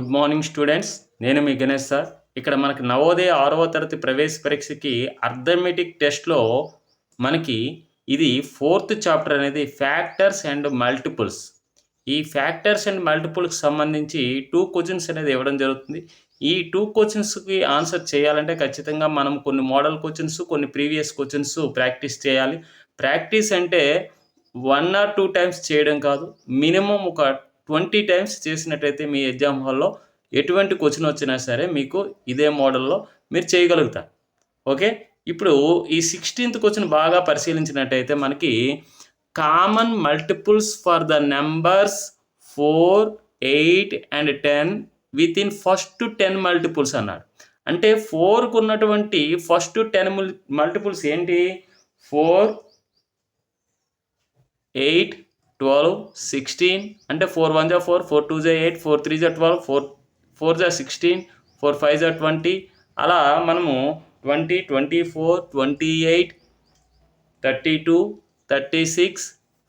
Good morning students. నేను మీ Ganesh sir. ఇక్కడ మనకి నవోదయ ఆరవ తరగతి ప్రవేశ పరీక్షకి అర్థమెటిక్ టెస్ట్లో మనకి ఇది ఫోర్త్ చాప్టర్ అనేది ఫ్యాక్టర్స్ అండ్ మల్టిపుల్స్. ఈ ఫ్యాక్టర్స్ అండ్ మల్టిపుల్కి సంబంధించి టూ క్వశ్చన్స్ అనేది ఇవ్వడం జరుగుతుంది. ఈ టూ క్వశ్చన్స్కి ఆన్సర్ చేయాలంటే ఖచ్చితంగా మనం కొన్ని మోడల్ క్వశ్చన్స్ కొన్ని ప్రీవియస్ క్వశ్చన్స్ ప్రాక్టీస్ చేయాలి. ప్రాక్టీస్ అంటే వన్ ఆర్ టూ టైమ్స్ చేయడం కాదు. మినిమం ఒక ట్వంటీ టైమ్స్ చేసినట్టయితే మీ ఎగ్జామ్ హాల్లో ఎటువంటి క్వశ్చన్ వచ్చినా సరే మీకు ఇదే మోడల్లో మీరు చేయగలుగుతారు. ఓకే? ఇప్పుడు ఈ సిక్స్టీన్త్ క్వశ్చన్ బాగా పరిశీలించినట్టయితే మనకి common multiples for the numbers four eight and ten within first ten multiples అన్నాడు. అంటే ఫోర్కు ఉన్నటువంటి ఫస్ట్ టెన్ మల్టిపుల్స్ ఏంటి? ఫోర్ ఎయిట్ ట్వెల్వ్ సిక్స్టీన్ అంటే ఫోర్ వన్ జా ఫోర్ ఫోర్ టూ జా ఎయిట్ ఫోర్ త్రీ జా ట్వెల్వ్ ఫోర్ ఫోర్ జా సిక్స్టీన్ ఫోర్ ఫైవ్ జా ట్వంటీ. అలా మనము twenty twenty four twenty eight thirty two thirty six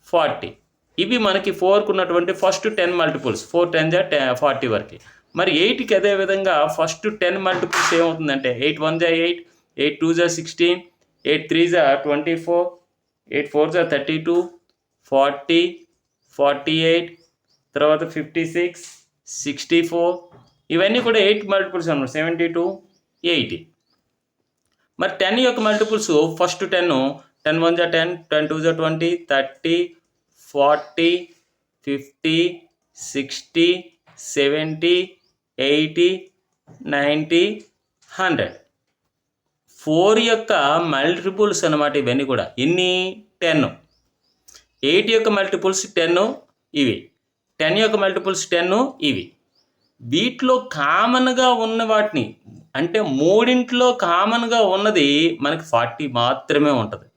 forty. ఇవి మనకి ఫోర్కు ఉన్నటువంటి first ten multiples four ten జా టెన్ ఫార్టీ వరకు. మరి ఎయిట్కి అదే విధంగా ఫస్ట్ టెన్ మల్టిపుల్స్ ఏమవుతుందంటే ఎయిట్ వన్ జా ఎయిట్ ఎయిట్ టూ జా సిక్స్టీన్ ఎయిట్ త్రీ జా ట్వంటీ ఫోర్ ఎయిట్ ఫోర్ జా thirty two forty forty eight తర్వాత ఫిఫ్టీ సిక్స్ సిక్స్టీ ఫోర్ ఇవన్నీ కూడా ఎయిట్ మల్టిపుల్స్ అనమాట సెవెంటీ టూ ఎయిటీ. మరి టెన్ యొక్క multiples first ten ten one జా టెన్ టెన్ టూ జా twenty thirty forty fifty sixty seventy eighty ninety hundred. Four యొక్క multiples అనమాట ఇవన్నీ కూడా. ఎన్ని? టెన్. ఎయిట్ యొక్క మల్టిపుల్స్ టెన్ ఇవి. టెన్ యొక్క మల్టిపుల్స్ టెన్ ఇవి. వీటిలో కామన్గా ఉన్న వాటిని అంటే మూడింట్లో కామన్గా ఉన్నది మనకి ఫార్టీ మాత్రమే ఉంటుంది.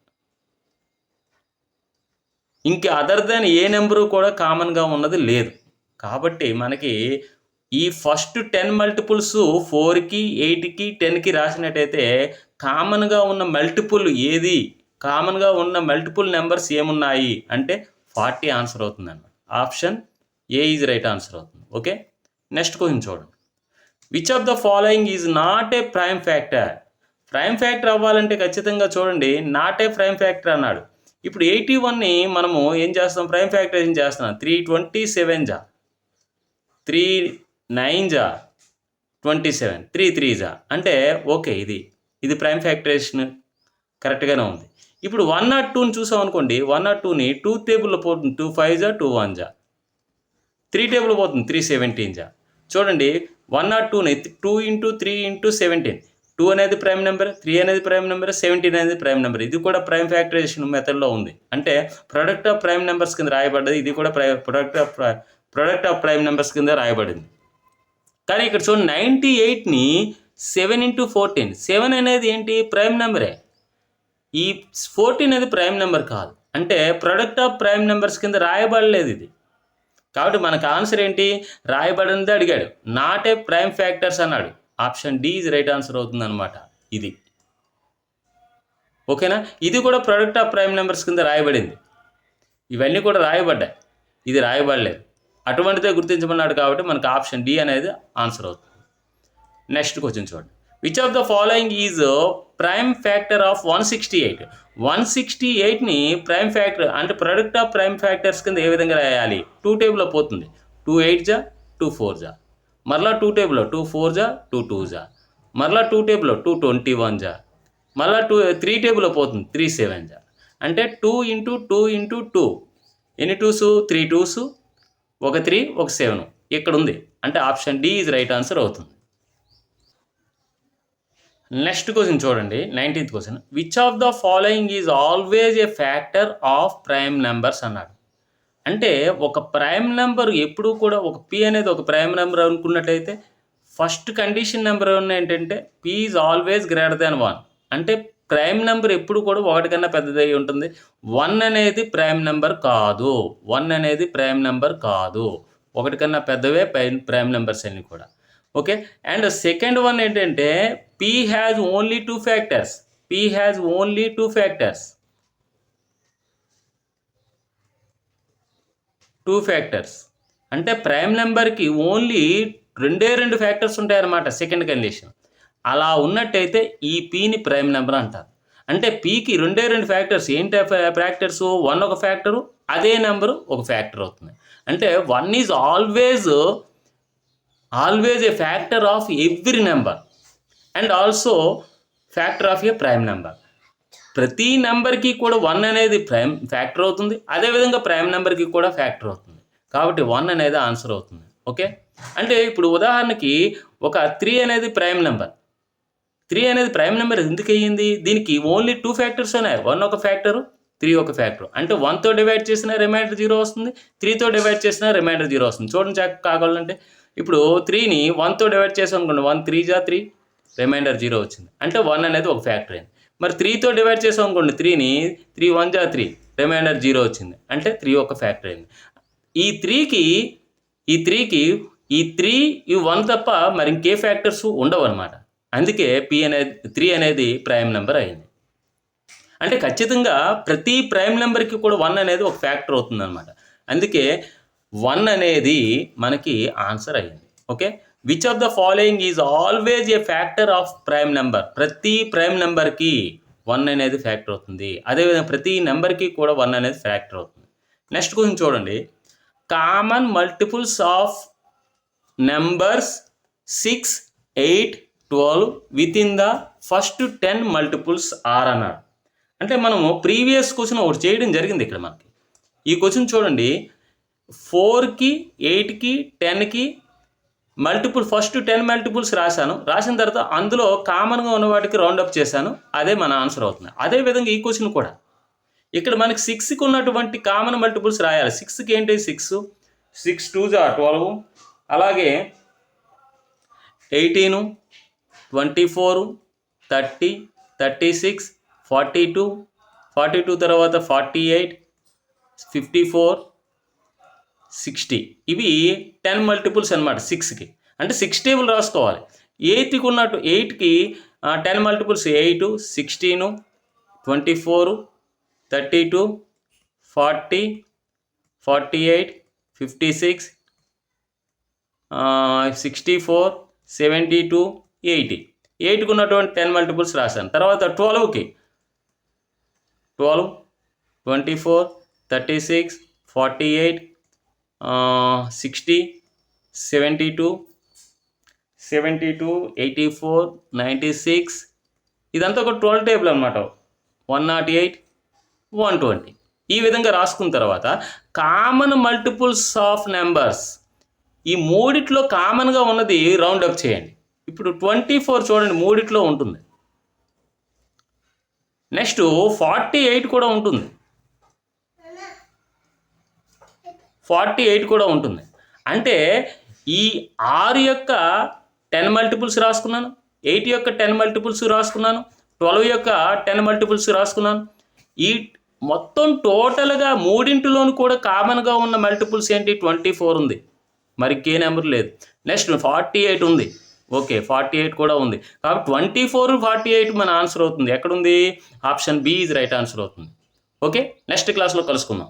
ఇంక అదర్ దాన్ ఏ నెంబరు కూడా కామన్గా ఉన్నది లేదు. కాబట్టి మనకి ఈ ఫస్ట్ టెన్ మల్టిపుల్స్ ఫోర్కి ఎయిట్కి టెన్కి రాసినట్టయితే కామన్గా ఉన్న మల్టిపుల్ ఏది? కామన్గా ఉన్న మల్టిపుల్ నెంబర్స్ ఏమున్నాయి? అంటే ఫార్టీ ఆన్సర్ అవుతుంది అన్నమాట option A is right answer అవుతుంది. ఓకే? నెక్స్ట్ క్వశ్చన్ చూడండి. Which of the following is not a prime factor? Prime factor అవ్వాలంటే ఖచ్చితంగా చూడండి నాట్ ఏ ప్రైమ్ ఫ్యాక్టర్ అన్నాడు. ఇప్పుడు ఎయిటీ వన్ని మనము ఏం చేస్తాం? ప్రైమ్ ఫ్యాక్టర్ ఏం చేస్తున్నాం? త్రీ ట్వంటీ సెవెన్ జా. త్రీ నైన్ జా. Twenty seven. త్రీ త్రీ జా. అంటే ఓకే ఇది ఇది ప్రైమ్ ఫ్యాక్టరేషన్. కరెక్ట్గానే ఉంది. ఇప్పుడు వన్ నాట్ టూని చూసాం అనుకోండి వన్ నాట్ టూని టూ టేబుల్లో పోతుంది టూ ఫైవ్ జా టూ వన్ జా. త్రీ టేబుల్ పోతుంది త్రీ సెవెంటీన్ జా. చూడండి వన్ నాట్ టూని two into three into seventeen two అనేది ప్రైమ్ నెంబర్ త్రీ అనేది ప్రైమ్ నెంబర్ సెవెంటీన్ అనేది ప్రైమ్ నెంబర్ ఇది కూడా ప్రైమ్ ఫ్యాక్టరైజేషన్ మెథడ్లో ఉంది. అంటే ప్రొడక్ట్ ఆఫ్ ప్రైమ్ నెంబర్స్ కింద రాయబడ్డది ఇది కూడా ప్రై product of product of prime numbers కింద రాయబడింది. కానీ ఇక్కడ చూడండి నైంటీ ఎయిట్ని సెవెన్ ఇంటూ ఫోర్టీన్ సెవెన్ అనేది ఏంటి? ప్రైమ్ నెంబరే ఈ ఫోర్టీన్ అనేది ప్రైమ్ నెంబర్ కాదు. అంటే ప్రొడక్ట్ ఆఫ్ ప్రైమ్ నెంబర్స్ కింద రాయబడలేదు ఇది. కాబట్టి మనకు ఆన్సర్ ఏంటి? రాయబడింది అడిగాడు. నాట్ ఏ ప్రైమ్ ఫ్యాక్టర్స్ అన్నాడు. Option D is right answer అవుతుంది అనమాట ఇది. ఓకేనా? ఇది కూడా ప్రొడక్ట్ ఆఫ్ ప్రైమ్ నెంబర్స్ కింద రాయబడింది. ఇవన్నీ కూడా రాయబడ్డాయి. ఇది రాయబడలేదు. అటువంటిదే గుర్తించమన్నాడు కాబట్టి మనకు ఆప్షన్ డి అనేది ఆన్సర్ అవుతుంది. నెక్స్ట్ క్వశ్చన్ చూడండి. Which of the following is prime factor of one sixty eight one sixty ఎయిట్ని prime factor అంటే ప్రొడక్ట్ ఆఫ్ ప్రైమ్ ఫ్యాక్టర్స్ కింద ఏ విధంగా రాయాలి? టూ టేబుల్లో పోతుంది. టూ ఎయిట్ జా టూ ఫోర్ జా? మరలా టూ టేబుల్లో టూ ఫోర్ జా టూ టూ జా? మరలా టూ టేబుల్లో టూ ట్వంటీ వన్ జా? మరలా టూ త్రీ టేబుల్లో పోతుంది త్రీ సెవెన్ జా? అంటే two into two into two ఎన్ని టూసు త్రీ టూసు ఒక త్రీ ఒక సెవెన్ ఇక్కడ ఉంది అంటే option D is right answer అవుతుంది. నెక్స్ట్ క్వశ్చన్ చూడండి nineteenth question which of the following is always a factor of prime numbers అన్నాడు. అంటే ఒక ప్రైమ్ నెంబర్ ఎప్పుడూ కూడా ఒక పి అనేది ఒక ప్రైమ్ నెంబర్ అనుకున్నట్టయితే ఫస్ట్ కండిషన్ నెంబర్ ఏంటంటే P is always greater than one అంటే ప్రైమ్ నెంబర్ ఎప్పుడు కూడా ఒకటి కన్నా పెద్దదై ఉంటుంది. వన్ అనేది ప్రైమ్ నెంబర్ కాదు. వన్ అనేది ప్రైమ్ నెంబర్ కాదు. ఒకటి కన్నా పెద్దవే ప్రైమ్ ప్రైమ్ నెంబర్స్ అన్నీ కూడా. ఓకే? అండ్ సెకండ్ వన్ ఏంటంటే P has only two factors P has only two factors two factors అంటే ప్రైమ్ నెంబర్కి ఓన్లీ రెండే రెండు ఫ్యాక్టర్స్ ఉంటాయన్నమాట సెకండ్ కండిషన్ అలా ఉన్నట్టయితే ఈ పీని ప్రైమ్ నెంబర్ అంటారు. అంటే పీకి రెండే రెండు ఫ్యాక్టర్స్ ఏంటి ఫ్యాక్టర్స్ వన్ ఒక ఫ్యాక్టరు అదే నెంబరు ఒక ఫ్యాక్టర్ అవుతుంది. అంటే one is always always a factor of every number and also factor of a prime number ప్రతి నెంబర్కి కూడా వన్ అనేది ప్రైమ్ ఫ్యాక్టర్ అవుతుంది. అదేవిధంగా ప్రైమ్ నెంబర్కి కూడా ఫ్యాక్టర్ అవుతుంది. కాబట్టి వన్ అనేది ఆన్సర్ అవుతుంది. ఓకే అంటే ఇప్పుడు ఉదాహరణకి ఒక త్రీ అనేది ప్రైమ్ నెంబర్ త్రీ అనేది ప్రైమ్ నెంబర్ ఎందుకు అయ్యింది? దీనికి ఓన్లీ టూ ఫ్యాక్టర్స్ ఉన్నాయి. వన్ ఒక ఫ్యాక్టరు త్రీ ఒక ఫ్యాక్టర్ అంటే వన్తో డివైడ్ చేసిన రిమైండర్ జీరో వస్తుంది. త్రీతో డివైడ్ చేసిన రిమైండర్ జీరో వస్తుంది. చూడండి చెక్ కావాలంటే ఇప్పుడు త్రీని వన్తో డివైడ్ చేసాం అనుకోండి వన్ త్రీ జా త్రీ రిమైండర్ జీరో వచ్చింది. అంటే వన్ అనేది ఒక ఫ్యాక్టర్ అయింది. మరి త్రీతో డివైడ్ చేసాం అనుకోండి త్రీని త్రీ వన్ జా త్రీ రిమైండర్ జీరో వచ్చింది. అంటే త్రీ ఒక ఫ్యాక్టర్ అయింది. ఈ త్రీకి ఈ త్రీకి ఈ త్రీ ఈ వన్ తప్ప మరి ఇంకే ఫ్యాక్టర్స్ ఉండవు అనమాట అందుకే పి అనేది త్రీ అనేది ప్రైమ్ నెంబర్ అయింది. అంటే ఖచ్చితంగా ప్రతి ప్రైమ్ నెంబర్కి కూడా వన్ అనేది ఒక ఫ్యాక్టర్ అవుతుంది అనమాట అందుకే వన్ అనేది మనకి ఆన్సర్ అయ్యింది. Okay? Which of the following is always a factor of prime number ప్రతి ప్రైమ్ నెంబర్కి వన్ అనేది ఫ్యాక్టర్ అవుతుంది. అదేవిధంగా ప్రతి నెంబర్కి కూడా వన్ అనేది ఫ్యాక్టర్ అవుతుంది. నెక్స్ట్ కొంచెం చూడండి. Common multiples of numbers six eight twelve with in the first ten multiples are అన్నాడు అంటే మనము ప్రీవియస్ క్వశ్చన్ ఒకటి చేయడం జరిగింది ఇక్కడ మనకి. ఈ క్వశ్చన్ చూడండి. ఫోర్కి ఎయిట్కి టెన్కి మల్టిపుల్ ఫస్ట్ టెన్ మల్టిపుల్స్ రాశాను. రాసిన తర్వాత అందులో కామన్గా ఉన్న వాటికి రౌండ్ అప్ చేశాను. అదే మన ఆన్సర్ అవుతుంది. అదే విధంగా ఈ క్వశ్చన్ కూడా. ఇక్కడ మనకి సిక్స్కి ఉన్నటువంటి కామన్ మల్టిపుల్స్ రాయాలి. సిక్స్కి ఏంటి? సిక్స్. సిక్స్ టూ జా ట్వెల్వ్. అలాగే eighteen twenty four thirty thirty six forty two. Forty two తర్వాత forty eight fifty four sixty. ఇవి టెన్ మల్టిపుల్స్ అనమాట సిక్స్కి. అంటే సిక్స్ టేబుల్ రాసుకోవాలి. ఎయిత్కి ఉన్నట్టు ఎయిట్కి ten multiples eight sixteen twenty four thirty two forty forty eight fifty six sixty four seventy two eighty. ఎయిట్కి ఉన్నటువంటి టెన్ మల్టిపుల్స్ రాశాను. తర్వాత ట్వెల్వ్కి. Twelve twenty four thirty six forty eight sixty seventy two seventy two eighty four ninety six ఇదంతా ఒక twelve table అనమాట one not eight one twenty ఈ విధంగా రాసుకున్న తర్వాత కామన్ మల్టిపుల్స్ ఆఫ్ నెంబర్స్ ఈ మూడిట్లో కామన్గా ఉన్నది రౌండ్ అప్ చేయండి. ఇప్పుడు ట్వంటీ ఫోర్ చూడండి మూడిట్లో ఉంటుంది. నెక్స్ట్ ఫార్టీ ఎయిట్ కూడా ఉంటుంది. ఫార్టీ ఎయిట్ కూడా ఉంటుంది. అంటే ఈ ఆరు యొక్క టెన్ మల్టిపుల్స్ రాసుకున్నాను ఎయిట్ యొక్క టెన్ మల్టిపుల్స్ రాసుకున్నాను ట్వెల్వ్ యొక్క టెన్ మల్టిపుల్స్ రాసుకున్నాను. ఈ మొత్తం టోటల్గా మూడింటిలోనూ కూడా కామన్గా ఉన్న మల్టిపుల్స్ ఏంటి? ట్వంటీ ఫోర్ ఉంది. మరి కే నెంబర్ లేదు. నెక్స్ట్ ఫార్టీ ఎయిట్ ఉంది. ఓకే ఫార్టీ ఎయిట్ కూడా ఉంది. కాబట్టి ట్వంటీ ఫోర్ ఫార్టీ ఎయిట్ మన ఆన్సర్ అవుతుంది. ఎక్కడుంది? ఆప్షన్ బి ఇది రైట్ ఆన్సర్ అవుతుంది. ఓకే నెక్స్ట్ క్లాస్లో కలుసుకుందాం.